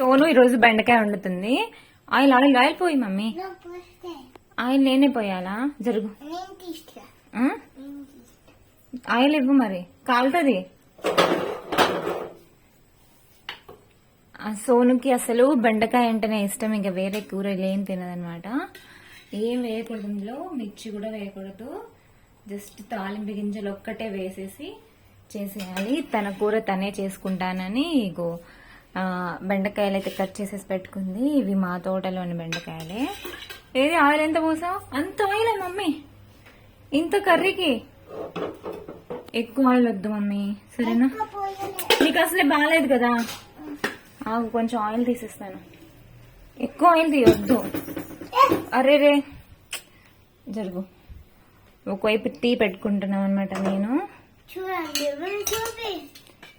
సోను ఈరోజు బెండకాయ వండుతుంది. ఆయిల్ ఆయిల్ ఆయిల్ పోయి మమ్మీ. ఆయిల్ నేనే పోయాలా? జరుగు. ఆయిల్ ఇవ్వు మరి. కాలుతుంది. ఆ సోనుకి అసలు బెండకాయ అంటేనే ఇష్టం. ఇంకా వేరే కూరలు ఏం తినదనమాట ఏం వేయకూడదు ఇందులో. మిర్చి కూడా వేయకూడదు. జస్ట్ తాలింపు గింజలు ఒక్కటే వేసేసి చేసేయాలి. తన కూర తనే చేసుకుంటానని ఇగో బెండకాయలు అయితే కట్ చేసేసి పెట్టుకుంది. ఇవి మా తోటలోని బెండకాయలే. ఏది ఆయిల్ ఎంత పోసావు అంత ఆయిలే మమ్మీ? ఇంత కర్రీకి? ఎక్కువ ఆయిల్ వద్దు మమ్మీ. సరేనా? నీకు అసలే బాగాలేదు కదా? ఆగు కొంచెం ఆయిల్ తీసేస్తాను. ఎక్కువ ఆయిల్ తీయొద్దు అరే రే. జరుగు. ఒకవైపు టీ పెట్టుకుంటున్నాం అనమాట నేను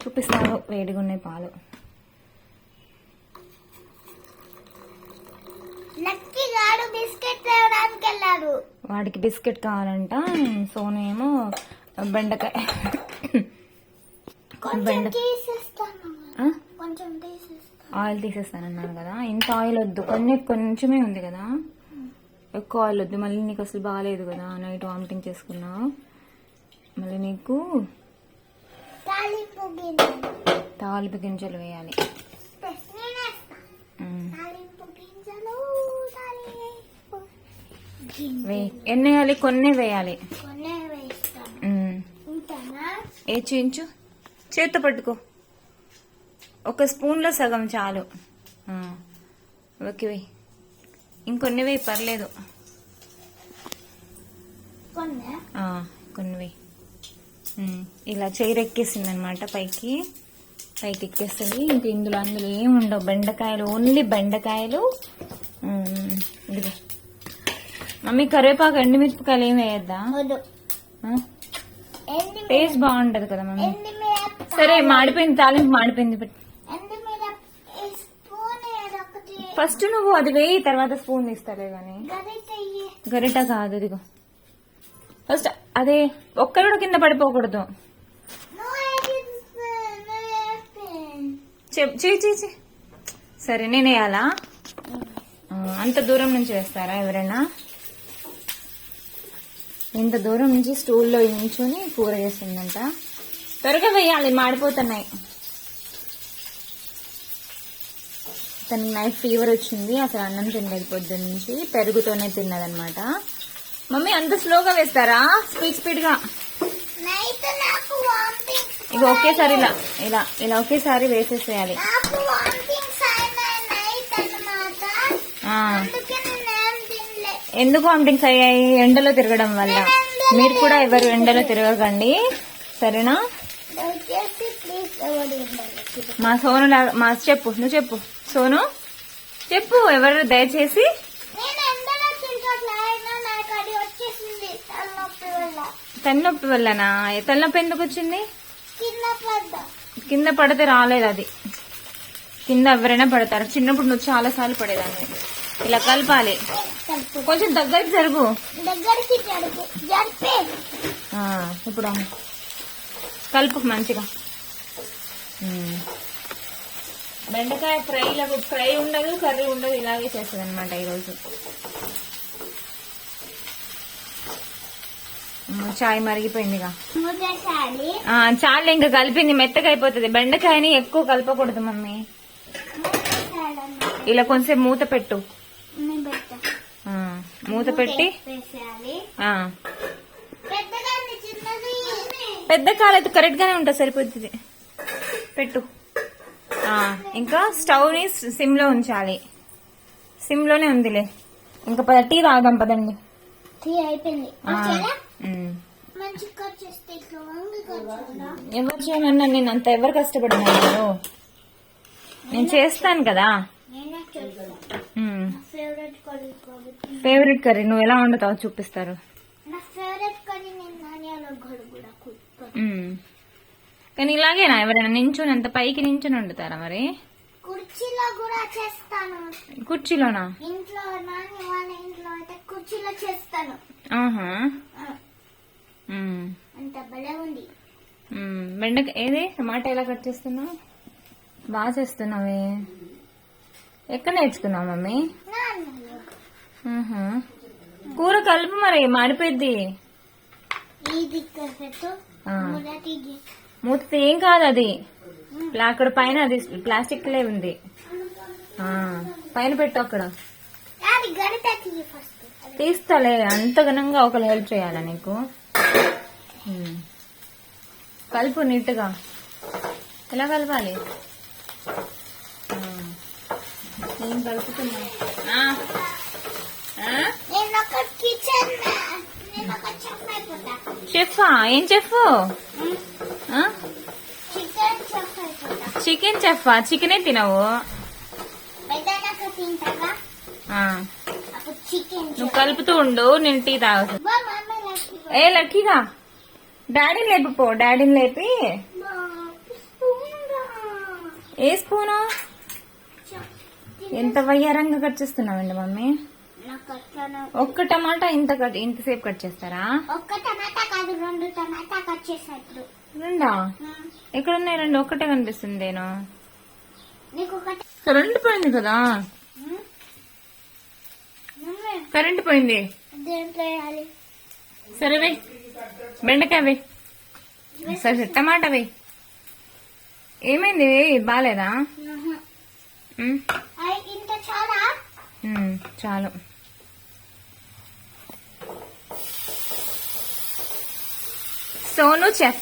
చూపిస్తాను. వేడిగా ఉన్నాయి పాలు. తేవడానికి వెళ్ళాడు వాడికి బిస్కెట్ కావాలంట. సోను ఏమో బెండకాయ. ఆయిల్ తీసేస్తానన్నాను కదా. ఇంత ఆయిల్ వద్దు. కొన్ని కొంచెమే ఉంది కదా. ఎక్కువ ఆయిల్ వద్దు. మళ్ళీ నీకు అసలు బాగాలేదు కదా. నైట్ వామిటింగ్ చేసుకున్నావు. మళ్ళీ నీకు తాలింపు గింజలు వేయాలి. ఎన్ని వేయాలి? కొన్ని వేయాలి. ఏ చూయించు? చేత్తో పట్టుకో. ఒక స్పూన్లో సగం చాలు. ఓకే ఇంకొన్ని వేయి పర్లేదు. కొన్నే? వేయి. ఇలా ఎక్కేసింది అనమాట పైకి. పైకి ఎక్కేస్తుంది ఇంక ఇందులో అందులో ఏం ఉండవు బెండకాయలు ఓన్లీ బెండకాయలు. ఇదిగో. మమ్మీ కరివేపాకు ఎండుమిరపకాయలు ఏం వేయద్దా? టేస్ట్ బాగుంటది కదా మమ్మీ. సరే మాడిపోయింది తాలింపు మాడిపోయింది ఫస్ట్ నువ్వు అది వేయి తర్వాత స్పూన్ తీస్తాలే గాని. గరిట కాదు ఇదిగో. ఫస్ట్ అదే ఒక్కరు కూడా కింద పడిపోకూడదు. సరే నేను వేయాలా అంత దూరం నుంచి వేస్తారా ఎవరైనా? ఇంత దూరం నుంచి స్టూల్లో నించుని కూర చేస్తుందంట త్వరగా వేయాలి మాడిపోతున్నాయి. తనకి నైట్ ఫీవర్ వచ్చింది అసలు అన్నం తినలేదు పొద్దున్న నుంచి పెరుగుతోనే తిన్నదనమాట మమ్మీ అంత స్లోగా వేస్తారా? స్పీడ్ స్పీడ్గా నైట్ నాకు వామిటింగ్ ఇక ఒకేసారి ఇలా ఇలా ఇలా ఒకేసారి వేసేసేయాలి నాకు వామిటింగ్స్ అయినాయి నైట్ అన్నమాట ఆ, అందుకే నేనేం తినలే ఎందుకు వామిటింగ్స్ అయ్యాయి? ఎండలో తిరగడం వల్ల. మీరు కూడా ఎవరు ఎండలో తిరగకండి. సరేనా? మా సోను మా చెప్పు నువ్వు చెప్పు. సోను చెప్పు ఎవరు దయచేసి? తలనొప్పి వల్లనా? తలనొప్పి ఎందుకు వచ్చింది? కింద పడితే రాలేదు అది. కింద ఎవరైనా పడతారు. చిన్నప్పుడు నువ్వు చాలా సార్లు పడేదాన్ని. ఇలా కలపాలి. కొంచెం దగ్గరికి జరుగు. దగ్గరికి జరుపు జరిపే. ఆ, ఇప్పుడు కలుపు మంచిగా. బెండకాయ ఫ్రై ఫ్రై ఉండదు కర్రీ ఉండదు ఇలాగే చేస్తుంది అనమాట ఈరోజు చాయ్ మరిగిపోయిందిగా. చాలు ఇంకా కలిపింది మెత్తగా అయిపోతుంది. బెండకాయని ఎక్కువ కలపకూడదు మమ్మీ. ఇలా కొంచెం మూత పెట్టు. మూత పెట్టి. పెద్ద కాలైతే కరెక్ట్ గానే ఉంటుంది సరిపోతుంది పెట్టు. ఇంకా స్టవ్ని సిమ్లో ఉంచాలి. సిమ్లోనే ఉందిలే. ఇంకా పద టీ తాగుదాం పదండి. ఎవరు చేయమన్నా నేను అంత ఎవరు కష్టపడినాను నేను చేస్తాను కదా. ఫేవరెట్ కర్రీ నువ్వు ఎలా వండుతావో చూపిస్తారు. కానీ ఇలాగేనా? ఎవరైనా నించుని అంత పైకి నించుని వండుతారా మరి? కుర్చీలో కూడా చేస్తాను. కుర్చీలోనా? ఇంట్లో నాని వాళ్ళ ఇంట్లో అయితే కుర్చీలో చేస్తాను. ఆహా. అంత భలే ఉంది. ఏది? టమాటా ఎలా కట్ చేస్తున్నావు? బాగా చేస్తున్నావే. ఎక్కడ నేర్చుకున్నావు మమ్మీ. కూర కలుపు మరి మాడిపోయింది మూత ఏం కాదు అది. అక్కడ పైన అది ప్లాస్టిక్ లే ఉంది. పైన పెట్టు అక్కడ. తీస్తాలే అంత ఘనంగా ఒకరు హెల్ప్ చేయాలా నీకు. కలుపు నీట్గా. ఎలా కలపాలి. ఏం కలుపుతున్నా. చెఫ్? ఏం చెఫ్? చికెన్ చెఫ్ చికెన్ చెఫా చికెనే తినవు? నువ్వు కలుపుతూ ఉండు నేను టీ లక్కీ ఏ లక్కీగా? డాడీని లేపిపో డాడీని లేపి. ఏ స్పూను? ఎంత వయ్యారంగా కట్ చేస్తున్నావండి మమ్మీ? ఒక్క టమాటా ఇంత కట్ ఇంతసేపు కట్ చేస్తారా? ఒక్క టమాటా కాదు రెండు టమాటా కట్ చేసా ఇప్పుడు. రెండా? ఎక్కడున్నాయి రెండు? ఒక్కటే కనిపిస్తుంది నేను కరెంట్ పోయింది కదా? కరెంట్ పోయింది. సరే వే. బెండకాయ వే. సరే టమాటా వే. ఏమైంది బాగాలేదా చాలా ఉమ్, చాలు సోను చెఫ్.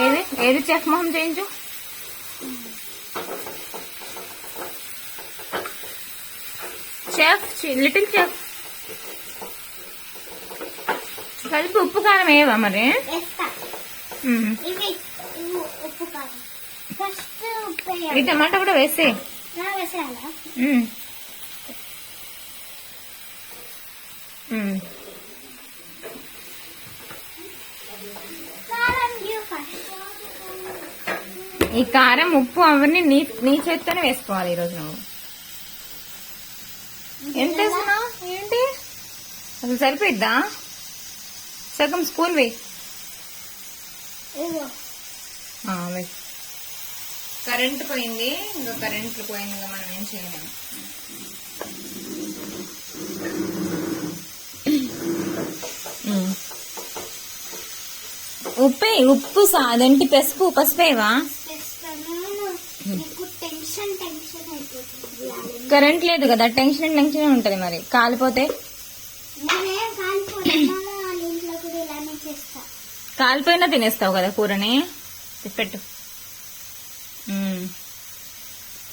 ఏది? ఏది చెఫ్ మొహం చేయించు? చెఫ్ లిటిల్ చెఫ్ కలిపి ఉప్పు కారం ఏవా మరి? ఈ టమాటా కూడా వేసే వేసేయాలా ఉమ్. ఉమ్. కారం ఇవ్వు ఫస్ట్ ఈ కారం ఉప్పు అవన్నీ నీ నీ చేత్తోనే వేసుకోవాలి ఈరోజు నువ్వు. ఎంత వేస్తున్నావు ఏంటి? అసలు సరిపోయిద్దా? సగం స్పూన్ వేయి. కరెంట్ పోయింది ఇంకా కరెంట్ పోయింది. ఇంకా మనం ఏం చేయలేము. ఉప్పే ఉప్పు సాదంటి పసుపు పసుపేవా. కరెంట్ లేదు కదా టెన్షన్ టెన్షన్ ఉంటది మరి. కాలిపోతే? కాలిపోయినా తినేస్తావు కదా కూరని? పెట్టు.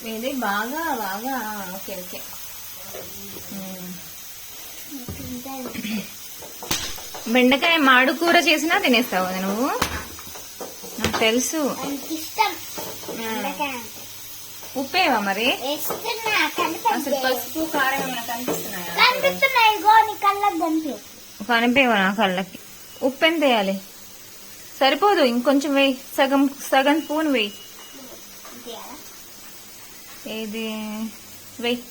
ఇది బాగా బాగా ఓకే ఓకే. బెండకాయ మాడు కూర చేసినా తినేస్తావు నువ్వు? నాకు తెలుసు. ఉప్పేవా మరి? అసలు పసుపు కారం కనిపేవా నా కళ్ళకి? ఉప్పు ఎంత వేయాలి? సరిపోదు ఇంకొంచెం వేయి. సగం సగం స్పూన్ వేయి. ఏది? వెయ్యి.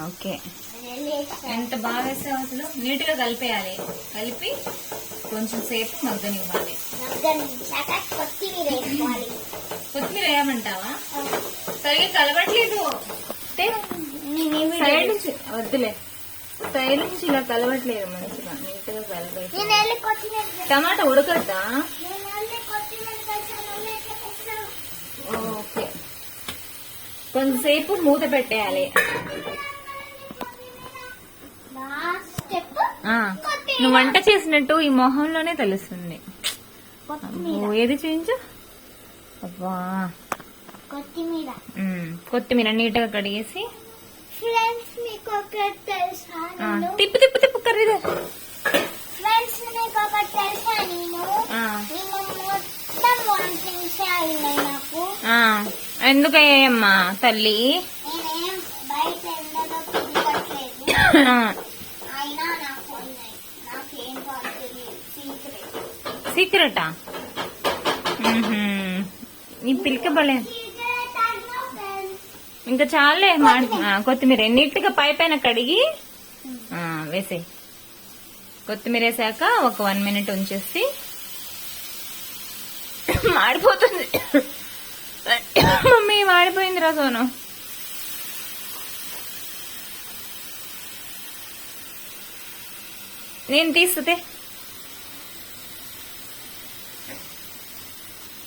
ఓకే. ఎంత బాగా వేసావు అసలు? నీట్గా కలిపేయాలి. కలిపి కొంచెం సేపు మగ్గనివ్వాలి. కొత్తిమీర కొత్తిమీర వేయమంటావా? సరిగ్గా కలవట్లేదు. సైడ్ నుంచి వద్దులే. సైడ్ నుంచి ఇలా కలవట్లేదు మంచిగా. నీట్గా కలిపేసి. టమాటా ఉడకద్దా? ఓకే. కొంతసేపు మూత పెట్టేయాలి. నువ్వు వంట చేసినట్టు ఈ మొహంలోనే తెలుస్తుంది. ఏది చేయించు? అబ్బా. కొత్తిమీర. కొత్తిమీర నీట్గా కడిగేసి. ఫ్రెండ్స్ మీకు ఒకటి తెలుసా ఆ, నేను? తిప్పు తిప్పు తిప్పు కర్రీదే ఫ్రెండ్స్ మీకు ఒకటి తెలుసా నేను? ఆ, నేను మొత్తం వాంటింగ్ చేయాలి నాకు. ఆ, ఎందుకయ్యమ్మా తల్లి? నేనేం బయట ఎండలో తిరగట్లేదు ఆ, అయినా నాకు ఉన్నాయి నాకేం కాదు తెలియదు సీక్రెట్ సీక్రెటా పిలిక బలే ఇంకా చాలే కొత్తిమీర నీట్గా పై పైన కడిగి వేసే కొత్తిమీర వేసాక ఒక వన్ మినిట్ ఉంచేసి మాడిపోతుంది. మమ్మీ మాడిపోయింది రా సోను. నేను తీస్తే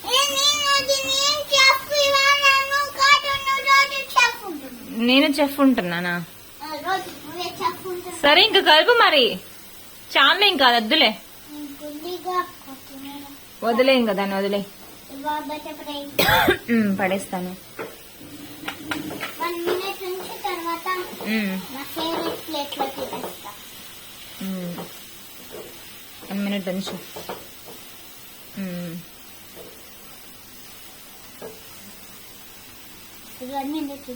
ఏ నేను దీన్ని ఏం చెప్పు ఇవాళను కార్టూన్ రోజు చెప్పుకుంటున్నాను నేను చెఫ్ ఉంటున్నానా? సరే ఇంకా కలుపు మరి. చాలే ఇంకా వద్దులే వదిలే ఇంకా దాన్ని వదిలే. పడేస్తాను. వన్ మినిట్ ఉంచు వన్ మినిట్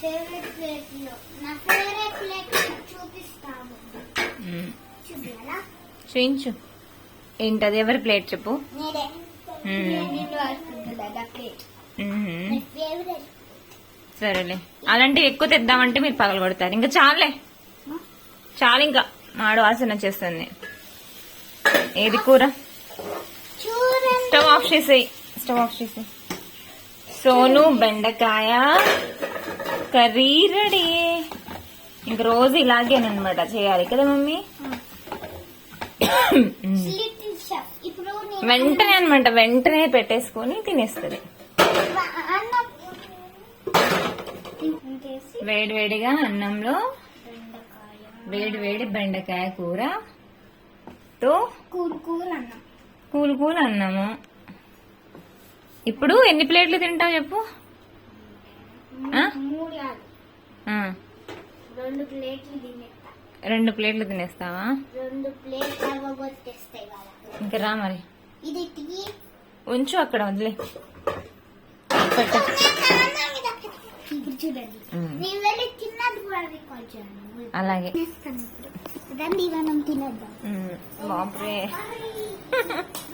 ఫేవరెట్ ప్లేట్లో నా ఫేవరెట్ ప్లేట్ చూయించు ఏంటది ఎవరి ప్లేట్ చెప్పు సరేలే. అలాంటివి ఎక్కువ తెద్దామంటే మీరు పగల కొడతారు. ఇంకా చాలే. చాలు ఇంకా. మాడు వాసన వచ్చేస్తుంది ఏది కూర? స్టవ్ ఆఫ్ చేసేయి. స్టవ్ ఆఫ్ చేసేయి. సోను బెండకాయ కర్రీ రెడీ. ఇంక రోజు ఇలాగేనమాట చేయాలి కదా మమ్మీ? వెంటనే అనమాట వెంటనే పెట్టేసుకొని తినేస్తుంది. వేడి వేడిగా అన్నంలో వేడి వేడి బెండకాయ కూర తో కూల్ కూల్ అన్నం. కూల్ కూల్ అన్నము. ఇప్పుడు ఎన్ని ప్లేట్లు తింటావు చెప్పు? రెండు ప్లేట్లు తినేస్తా. రెండు ప్లేట్లు తినేస్తావా? ఇంకా రా మరి. ఉంచు అక్కడ వదిలే. పెట్టు. ఇప్పుడు.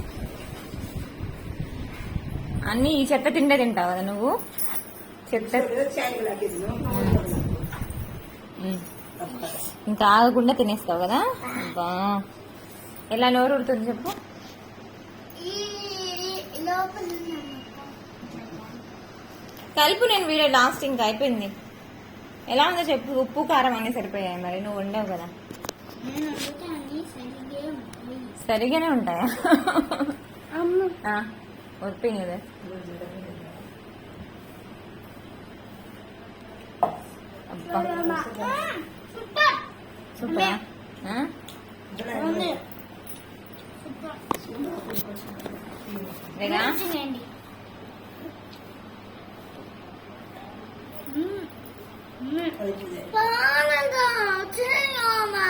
అన్ని ఈ చెత్త తిండే తింటావు కదా నువ్వు? చెత్త. ఇంకా ఆగకుండా తినేస్తావు కదా? అబ్బా. ఎలా నోరు ఉడుతుంది చెప్పు. కలుపు నేను వీడియో లాస్ట్ ఇంకా అయిపోయింది. ఎలా ఉందో చెప్పు ఉప్పు కారం అన్ని సరిపోయాయి మరి నువ్వు వండావు కదా. సరిగానే ఉంటాయా? ഉറപ്പിങ്ങത് സൂപ്പറാ. പാനങ്ക ചേയോമാ